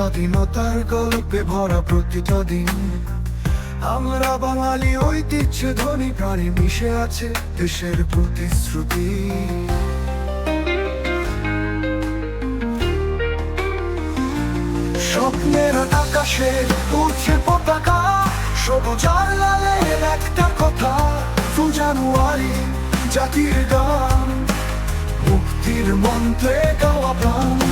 স্বাধীনতার গল্পে ভরা প্রতিটা দিন। আমরা বাঙালি, ঐতিহ্য ধ্বনি প্রাণী মিশে আছে দেশের প্রতিশ্রুতি। স্বপ্নের আকাশে উঠছে পতাকা, সবুজ আর লালের একটা কথা দু জানুয়ারি জাতির গান। মুক্তির মন্ত্রে গাওয়া প্রাণ।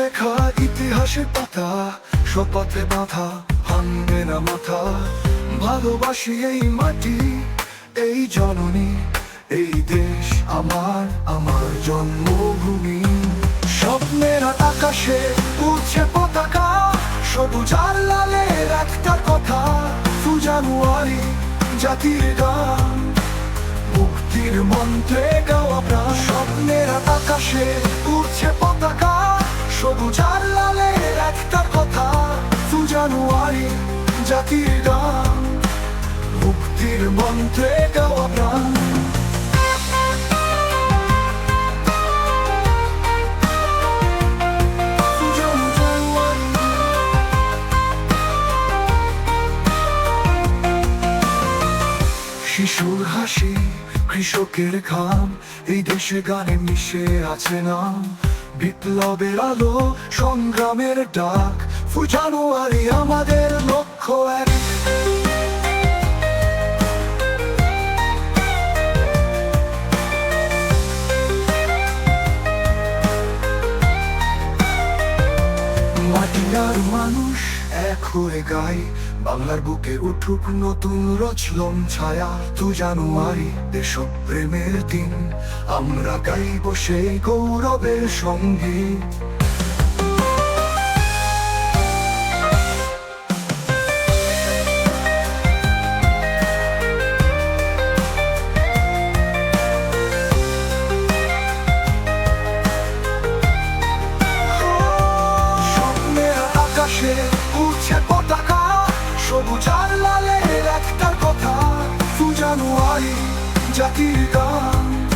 লেখা ইতিহাসের পাতা শপথে বাঁধা, ভাঙবে না মাথা। ভালোবাসি এই মাটি, এই জননী, এই দেশ আমার আমার জন্মভূমি। স্বপ্নের আকাশে উঠছে পতাকা, সবুজ আর লালের একটা কথা। দু জানুয়ারি জাতির গান, মুক্তির মন্ত্রে গাওয়া প্রাণ। স্বপ্নের আকাশে উঠছে জাতির গান মুক্তির মন্ত্রে গাওয়া প্রাণ। শিশুর হাসি, কৃষকের ঘাম, এই দেশে গানে মিশে আছে নাম। বিপ্লবের আলো, সংগ্রামের ডাক ফু জানুয়ারি আমাদের লক্ষ্য এক মাটি মানুষ এক হয়ে গাই বাংলার বুকে উঠুক নতুন রচলন ছায়া। তু জানুয়ারি, দেশপ্রেমের দিন, আমরা গাইব সেই গৌরবের সংগীত সবুজ আর লালের একটা কথা। দু জানুয়ারি জাতির গান।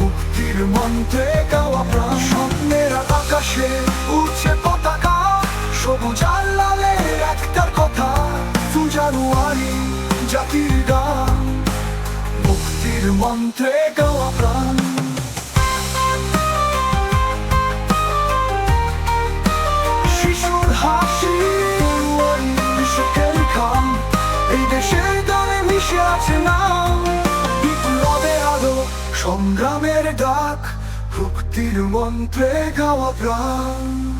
মুক্তির মন্ত্রে গাওয়া প্রাণ। স্বপ্নের আকাশে উঠছে পতাকা। সবুজ আর লালের একটা কথা। দু জানুয়ারি জাতির গান। মুক্তির মন্ত্রে গাওয়া প্রাণ। মুক্তির মন্ত্রে গাওয়া প্রাণ